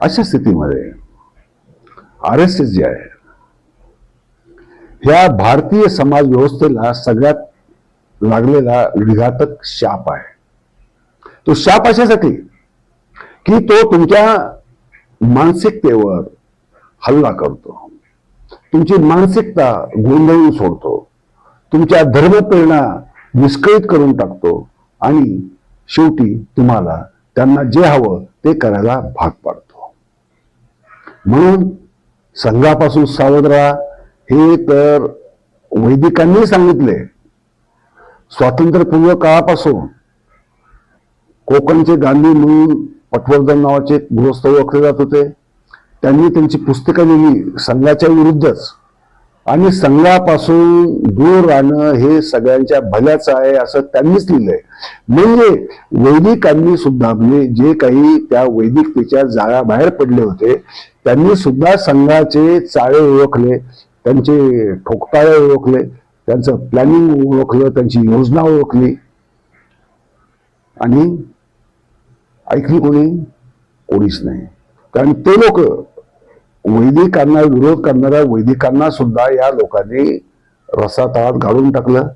अशा स्थितीमध्ये R S S जे आहे ह्या भारतीय समाज व्यवस्थेला सगळ्यात लागलेला विघातक शाप आहे. तो शाप अशासाठी की तो तुमच्या मानसिकतेवर हल्ला करतो. तुमची मानसिकता गोंधळून सोडतो. तुमच्या धर्मप्रेरणा विस्कळीत करून टाकतो आणि शेवटी तुम्हाला त्यांना जे हवं ते करायला भाग पाडतो. म्हणून संघापासून सावध राहा. हे तर वैदिकांनी सांगितले. स्वातंत्र्यपूर्व काळापासून कोकणचे गांधी म्हणून पटवर्धन नावाचे गृहस्थ ओळखले जात होते. त्यांनी त्यांची पुस्तकं लिहिली संघाच्या विरुद्धच. आणि संघापासून दूर राहणं हे सगळ्यांच्या भल्याचं आहे असं त्यांनीच लिहिलंय. म्हणजे वैदिकांनी सुद्धा म्हणजे जे काही त्या वैदिकतेच्या जाळ्या बाहेर पडले होते त्यांनी सुद्धा संघाचे चाळे ओळखले त्यांचे ठोकताळे ओळखले त्यांचं प्लॅनिंग ओळखलं त्यांची योजना ओळखली. आणि ऐकली कोणी? कोणीच नाही. कारण ते लोक वैदिकांना विरोध करणाऱ्या वैदिकांना सुद्धा या लोकांनी रसातळात घालून टाकलं.